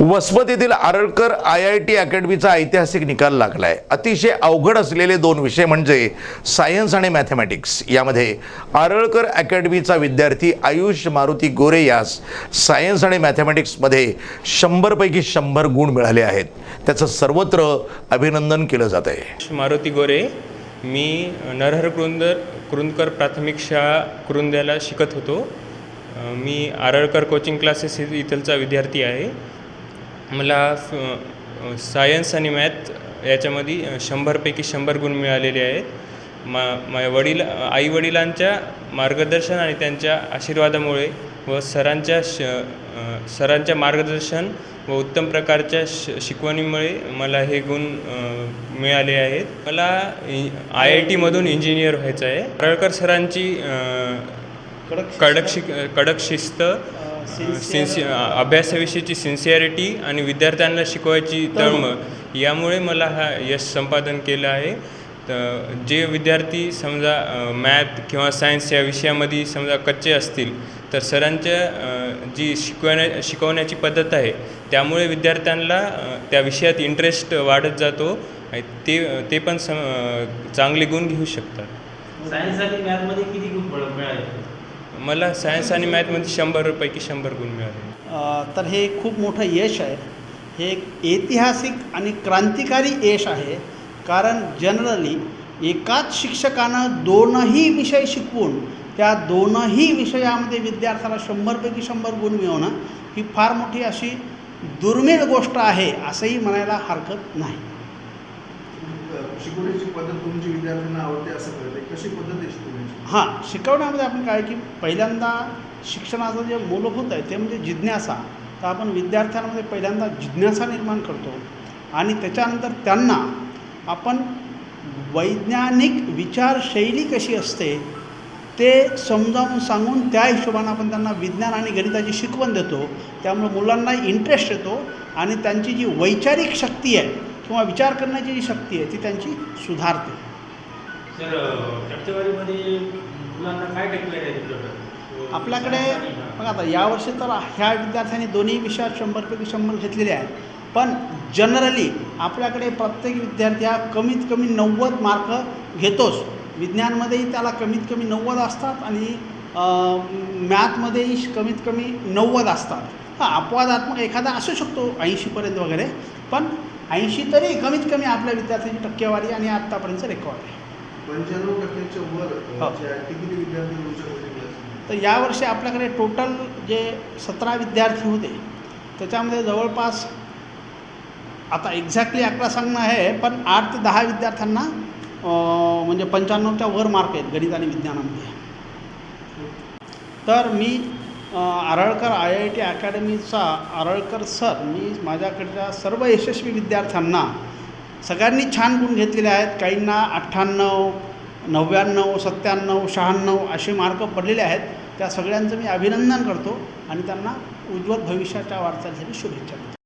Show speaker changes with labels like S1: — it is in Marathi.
S1: वसमत येथील आरळकर आय आय टी अकॅडमीचा ऐतिहासिक निकाल लागलाय. अतिशय अवघड असलेले दोन विषय म्हणजे सायन्स आणि मॅथमॅटिक्स. यामध्ये आरळकर अकॅडमीचा विद्यार्थी आयुष मारुती गोरे यास सायन्स आणि मॅथमॅटिक्समध्ये शंभरपैकी शंभर गुण मिळाले आहेत. त्याचं सर्वत्र अभिनंदन केलं जात आहे
S2: मारुती गोरे मी नरहर कुरुंदर कुरुंदकर प्राथमिक शाळा कुरुंद्याला शिकत होतो. मी आरळकर कोचिंग क्लासेस इथलचा विद्यार्थी आहे. मला फ- सायन्स आणि मॅथ याच्यामध्ये शंभरपैकी शंभर गुण मिळालेले आहेत. मा माझ्या वडील आई वडिलांच्या मार्गदर्शन आणि त्यांच्या आशीर्वादामुळे व सरांच्या श सरांच्या मार्गदर्शन व उत्तम प्रकारच्या श शिकवणीमुळे मला हे गुण मिळाले आहेत. मला आय आय टीमधून इंजिनियर व्हायचं आहे. आरळकर सरांची कडक शिक कडक शिस्त सिन्सि अभ्यासाविषयीची सिन्सिअरिटी आणि विद्यार्थ्यांना शिकवायची तळमळ यामुळे मला हा यश संपादन केलं आहे. तर जे विद्यार्थी समजा मॅथ किंवा सायन्स या विषयामध्ये समजा कच्चे असतील तर सरांच्या जी शिकवण्या शिकवण्याची पद्धत आहे त्यामुळे विद्यार्थ्यांना त्या विषयात इंटरेस्ट वाढत जातो आणि ते ते पण सम चांगले गुण घेऊ शकतात.
S3: सायन्स आणि मॅथमध्ये किती गुण मिळ- मिळाले?
S2: मला सायन्स आणि मॅथमध्ये शंभरपैकी शंभर गुण मिळाले.
S4: तर हे खूप मोठं यश आहे. हे एक ऐतिहासिक आणि क्रांतिकारी यश आहे. कारण जनरली एकाच शिक्षकानं दोनही विषय शिकवून त्या दोनही विषयामध्ये विद्यार्थ्याला शंभरपैकी शंभर गुण मिळवणं ही फार मोठी अशी दुर्मिळ गोष्ट आहे असंही म्हणायला हरकत नाही.
S5: शिकवण्याची पद्धत तुमची विद्यार्थ्यांना आवडते असं कळते कशी पद्धत आहे शिकवण्याची?
S4: हां शिकवण्यामध्ये आपण काय की पहिल्यांदा शिक्षणाचं जे मूलभूत आहे ते म्हणजे जिज्ञासा. तर आपण विद्यार्थ्यांमध्ये पहिल्यांदा जिज्ञासा निर्माण करतो. आणि त्याच्यानंतर त्यांना आपण वैज्ञानिक विचारशैली कशी असते ते समजावून सांगून त्या हिशोबानं आपण त्यांना विज्ञान आणि गणिताची शिकवण देतो. त्यामुळे मुलांना इंटरेस्ट येतो आणि त्यांची जी वैचारिक शक्ती आहे किंवा विचार करण्याची जी शक्ती आहे ती त्यांची सुधारते.
S3: सर टक्केवारीमध्ये मुलांना काय टक्केवारी आहे तुमच्याकडे
S4: आपल्याकडे बघा आता यावर्षी तर ह्या विद्यार्थ्यांनी दोन्ही विषयात शंभरपैकी शंभर घेतलेले आहेत. पण जनरली आपल्याकडे प्रत्येक विद्यार्थी हा कमीत कमी नव्वद मार्क घेतोच. विज्ञानमध्येही त्याला कमीत कमी नव्वद असतात आणि मॅथमध्येही कमीत कमी नव्वद असतात. हां अपवादात्मक एखादा असू शकतो ऐंशीपर्यंत वगैरे. पण ऐंशी तरी कमीत कमी आपल्या विद्यार्थ्यांची टक्केवारी आणि आत्तापर्यंतचं रेकॉर्ड आहे.
S5: पंच्याण्णव टक्क्याच्या वर
S4: हो.
S5: विद्यार्थी
S4: तर यावर्षी आपल्याकडे टोटल जे सतरा विद्यार्थी होते त्याच्यामध्ये जवळपास आता एक्झॅक्टली आकडा सांगणं आहे पण आठ ते दहा विद्यार्थ्यांना म्हणजे पंच्याण्णवच्या वर मार्क आहेत गणित आणि विज्ञानामध्ये. तर मी आरळकर आय आय टी अकॅडमीचा आरळकर सर मी माझ्याकडच्या सर्व यशस्वी विद्यार्थ्यांना सगळ्यांनी छान गुण घेतलेले आहेत. काहींना अठ्ठ्याण्णव नव्याण्णव सत्त्याण्णव शहाण्णव असे मार्क पडलेले आहेत. त्या सगळ्यांचं मी अभिनंदन करतो आणि त्यांना उज्ज्वल भविष्याच्या वाटचालीसाठी शुभेच्छा देतो.